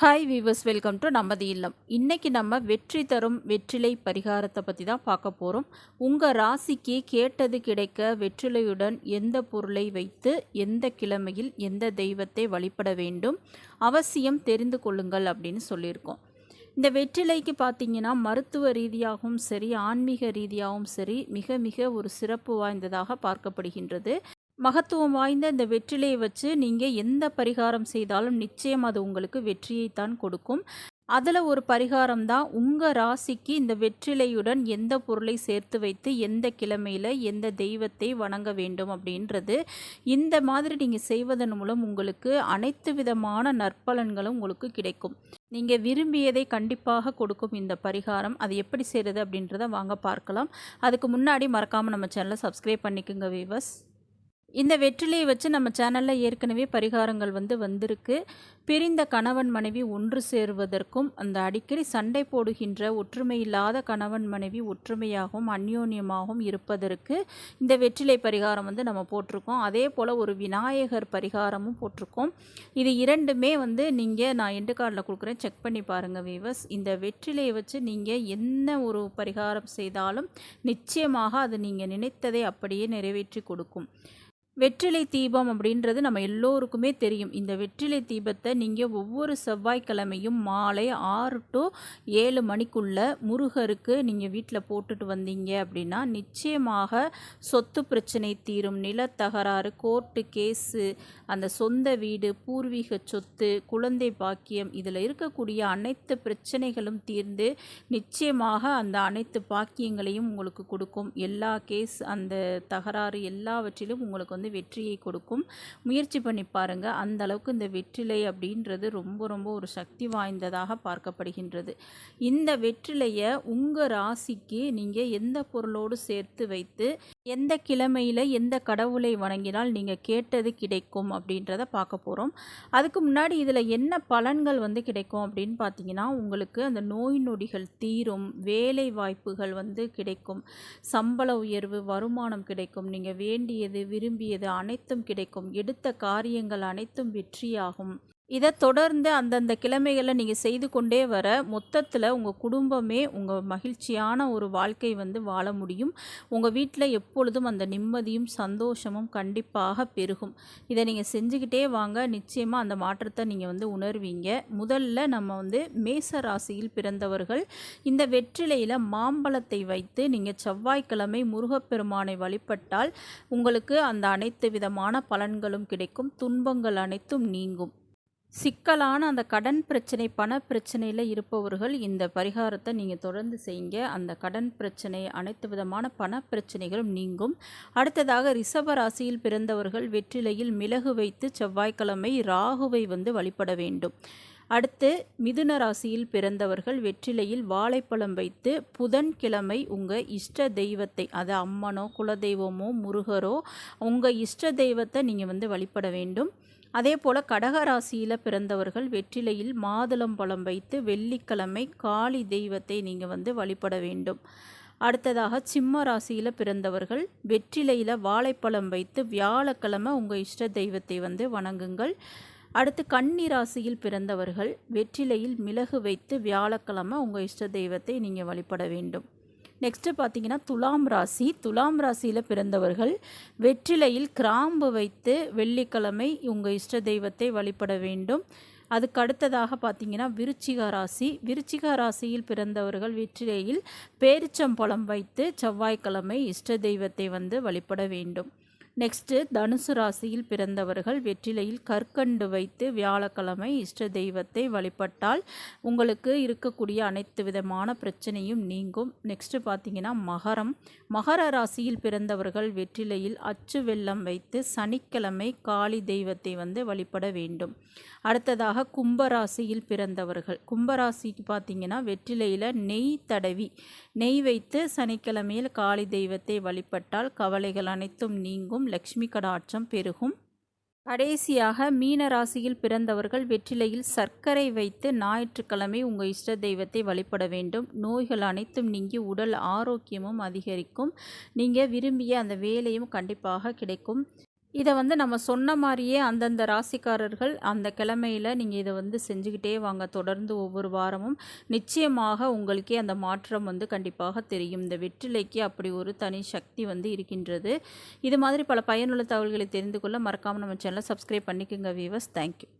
Hi viewers welcome to நமது இல்லம் இன்றைக்கி நம்ம வெற்றி தரும் வெற்றிலை பரிகாரத்தை பற்றி தான் பார்க்க போகிறோம் உங்கள் ராசிக்கு கேட்டது கிடைக்க வெற்றிலையுடன் எந்த பொருளை வைத்து எந்த கிழமையில் எந்த தெய்வத்தை வழிபட வேண்டும் அவசியம் தெரிந்து கொள்ளுங்கள் அப்படின்னு சொல்லியிருக்கோம். இந்த வெற்றிலைக்கு பார்த்தீங்கன்னா மருத்துவ ரீதியாகவும் சரி ஆன்மீக ரீதியாகவும் சரி மிக மிக ஒரு சிறப்பு வாய்ந்ததாக பார்க்கப்படுகின்றது. மகத்துவம் வாய்ந்த இந்த வெற்றிலையை வச்சு நீங்கள் எந்த பரிகாரம் செய்தாலும் நிச்சயம் அது உங்களுக்கு வெற்றியைத்தான் கொடுக்கும். அதில் ஒரு பரிகாரம் தான் உங்கள் ராசிக்கு இந்த வெற்றிலையுடன் எந்த பொருளை சேர்த்து வைத்து எந்த கிழமையில் எந்த தெய்வத்தை வணங்க வேண்டும் அப்படின்றது. இந்த மாதிரி நீங்கள் செய்வதன் மூலம் உங்களுக்கு அனைத்து விதமான நற்பலன்களும் உங்களுக்கு கிடைக்கும். நீங்கள் விரும்பியதை கண்டிப்பாக கொடுக்கும் இந்த பரிகாரம். அது எப்படி செய்கிறது அப்படின்றத வாங்க பார்க்கலாம். அதுக்கு முன்னாடி மறக்காமல் நம்ம சேனலை சப்ஸ்கிரைப் பண்ணிக்கோங்க வீவர்ஸ் இந்த வெற்றிலையை வச்சு நம்ம சேனலில் ஏற்கனவே பரிகாரங்கள் வந்து வந்திருக்கு. பிரிந்த கணவன் மனைவி ஒன்று சேருவதற்கும் அந்த அடிக்கடி சண்டை போடுகின்ற ஒற்றுமை இல்லாத கணவன் மனைவி ஒற்றுமையாகவும் அந்யோன்யமாகவும் இருப்பதற்கு இந்த வெற்றிலை பரிகாரம் வந்து நம்ம போட்டிருக்கோம். அதே போல் ஒரு விநாயகர் பரிகாரமும் போட்டிருக்கோம். இது இரண்டுமே வந்து நீங்கள் நான் எண்டு கார்டில் கொடுக்குறேன். செக் பண்ணி பாருங்கள் வீவர்ஸ். இந்த வெற்றிலையை வச்சு நீங்கள் என்ன ஒரு பரிகாரம் செய்தாலும் நிச்சயமாக அது நீங்கள் நினைத்ததை அப்படியே நிறைவேற்றி கொடுக்கும். வெற்றிலை தீபம் அப்படின்றது நம்ம எல்லோருக்குமே தெரியும். இந்த வெற்றிலை தீபத்தை நீங்கள் ஒவ்வொரு செவ்வாய்க்கிழமையும் மாலை ஆறு டு ஏழு மணிக்குள்ள முருகருக்கு நீங்கள் வீட்டில் போட்டுட்டு வந்தீங்க அப்படின்னா நிச்சயமாக சொத்து பிரச்சனை தீரும். நிலத்தகராறு கோர்ட்டு கேஸு அந்த சொந்த வீடு பூர்வீக சொத்து குழந்தை பாக்கியம் இதில் இருக்கக்கூடிய அனைத்து பிரச்சனைகளும் தீர்ந்து நிச்சயமாக அந்த அனைத்து பாக்கியங்களையும் உங்களுக்கு கொடுக்கும். எல்லா கேஸ் அந்த தகராறு எல்லாவற்றிலும் உங்களுக்கு வந்து வெற்றியை கொடுக்கும். முயற்சி பண்ணி பாருங்கள் அந்த அளவுக்கு இந்த வெற்றிலை அப்படின்றது ரொம்ப ரொம்ப ஒரு சக்தி வாய்ந்ததாக பார்க்கப்படுகின்றது. இந்த வெற்றிலையை உங்கள் ராசிக்கு நீங்கள் எந்த பொருளோடு சேர்த்து வைத்து எந்த கிழமையில் எந்த கடவுளை வணங்கினால் நீங்கள் கேட்டது கிடைக்கும் அப்படின்றத பார்க்க போகிறோம் அதுக்கு முன்னாடி இதில் என்ன பலன்கள் வந்து கிடைக்கும் அப்படின்னு பார்த்தீங்கன்னா உங்களுக்கு அந்த நோய் நொடிகள் தீரும் வேலை வாய்ப்புகள் வந்து கிடைக்கும் சம்பள உயர்வு வருமானம் கிடைக்கும் நீங்கள் வேண்டியது விரும்பியது அனைத்தும் கிடைக்கும் எடுத்த காரியங்கள் அனைத்தும் வெற்றியாகும். இதை தொடர்ந்து அந்தந்த கிழமைகளை நீங்கள் செய்து கொண்டே வர மொத்தத்தில் உங்கள் குடும்பமே உங்கள் மகிழ்ச்சியான ஒரு வாழ்க்கை வந்து வாழ முடியும். உங்கள் வீட்டில் எப்பொழுதும் அந்த நிம்மதியும் சந்தோஷமும் கண்டிப்பாக பெருகும். இதை நீங்கள் செஞ்சுக்கிட்டே வாங்க. நிச்சயமாக அந்த மாற்றத்தை நீங்கள் வந்து உணர்வீங்க. முதல்ல நம்ம வந்து மேச ராசியில் பிறந்தவர்கள் இந்த வெற்றிலையில் மாம்பழத்தை வைத்து நீங்கள் செவ்வாய்க்கிழமை முருகப்பெருமானை வழிபட்டால் உங்களுக்கு அந்த அனைத்து விதமான பலன்களும் கிடைக்கும். துன்பங்கள் அனைத்தும் நீங்கும். சிக்கலான அந்த கடன் பிரச்சனை பண பிரச்சனையில் இருப்பவர்கள் இந்த பரிகாரத்தை நீங்கள் தொடர்ந்து செய்யுங்க. அந்த கடன் பிரச்சனை அனைத்து விதமான பண பிரச்சனைகளும் நீங்கும். அடுத்ததாக ரிஷப ராசியில் பிறந்தவர்கள் வெற்றிலையில் மிளகு வைத்து செவ்வாய்க்கிழமை ராகுவை வந்து வழிபட வேண்டும். அடுத்து மிதுன ராசியில் பிறந்தவர்கள் வெற்றிலையில் வாழைப்பழம் வைத்து புதன்கிழமை உங்கள் இஷ்ட தெய்வத்தை அது அம்மனோ குலதெய்வமோ முருகரோ உங்கள் இஷ்ட தெய்வத்தை நீங்கள் வந்து வழிபட வேண்டும். அதே போல் கடகராசியில் பிறந்தவர்கள் வெற்றிலையில் மாதுளம்பழம் வைத்து வெள்ளிக்கிழமை காளி தெய்வத்தை நீங்கள் வந்து வழிபட வேண்டும். அடுத்ததாக சிம்ம ராசியில் பிறந்தவர்கள் வெற்றிலையில் வாழைப்பழம் வைத்து வியாழக்கிழமை உங்கள் இஷ்ட தெய்வத்தை வந்து வணங்குங்கள். அடுத்து கன்னி ராசியில் பிறந்தவர்கள் வெற்றிலையில் மிளகு வைத்து வியாழக்கிழமை உங்கள் இஷ்ட தெய்வத்தை நீங்கள் வழிபட வேண்டும். நெக்ஸ்ட்டு பார்த்தீங்கன்னா துலாம் ராசி. துலாம் ராசியில் பிறந்தவர்கள் வெற்றிலையில் கிராம்பு வைத்து வெள்ளிக்கிழமை உங்கள் இஷ்ட தெய்வத்தை வழிபட வேண்டும். அதுக்கு அடுத்ததாக பார்த்தீங்கன்னா விருச்சிக ராசி. விருச்சிக ராசியில் பிறந்தவர்கள் வெற்றிலையில் பேரிச்சம்பழம் வைத்து செவ்வாய்க்கிழமை இஷ்ட தெய்வத்தை வந்து வழிபட வேண்டும். நெக்ஸ்ட்டு தனுசு ராசியில் பிறந்தவர்கள் வெற்றிலையில் கற்கண்டு வைத்து வியாழக்கிழமை இஷ்ட தெய்வத்தை வழிபட்டால் உங்களுக்கு இருக்கக்கூடிய அனைத்து விதமான பிரச்சனையும் நீங்கும். நெக்ஸ்ட்டு பார்த்தீங்கன்னா மகரம். மகர ராசியில் பிறந்தவர்கள் வெற்றிலையில் அச்சு வெள்ளம் வைத்து சனிக்கிழமை காளி தெய்வத்தை வந்து வழிபட வேண்டும். அடுத்ததாக கும்பராசியில் பிறந்தவர்கள். கும்பராசிக்கு பார்த்தீங்கன்னா வெற்றிலையில் நெய் தடவி நெய் வைத்து சனிக்கிழமையில் காளி தெய்வத்தை வழிபட்டால் கவலைகள் அனைத்தும் நீங்கும். லக்ஷ்மி கடாட்சம் பெருகும். கடைசியாக மீன ராசியில் பிறந்தவர்கள் வெற்றிலையில் சர்க்கரை வைத்து ஞாயிற்றுக்கிழமை உங்கள் இஷ்ட தெய்வத்தை வழிபட வேண்டும். நோய்கள் அனைத்தும் நீங்கி உடல் ஆரோக்கியமும் அதிகரிக்கும். நீங்கள் விரும்பிய அந்த வேலையும் கண்டிப்பாக கிடைக்கும். இதை வந்து நம்ம சொன்ன மாதிரியே அந்தந்த ராசிக்காரர்கள் அந்த கிழமையில் நீங்கள் இதை வந்து செஞ்சுக்கிட்டே வாங்க. தொடர்ந்து ஒவ்வொரு வாரமும் நிச்சயமாக உங்களுக்கே அந்த மாற்றம் வந்து கண்டிப்பாக தெரியும். இந்த வெற்றிலைக்கு அப்படி ஒரு தனி சக்தி வந்து இருக்கின்றது. இது மாதிரி பல பயனுள்ள தகவல்களை தெரிந்து கொள்ள மறக்காமல் நம்ம சேனலை சப்ஸ்கிரைப் பண்ணிக்கோங்க வீவர்ஸ் தேங்க்யூ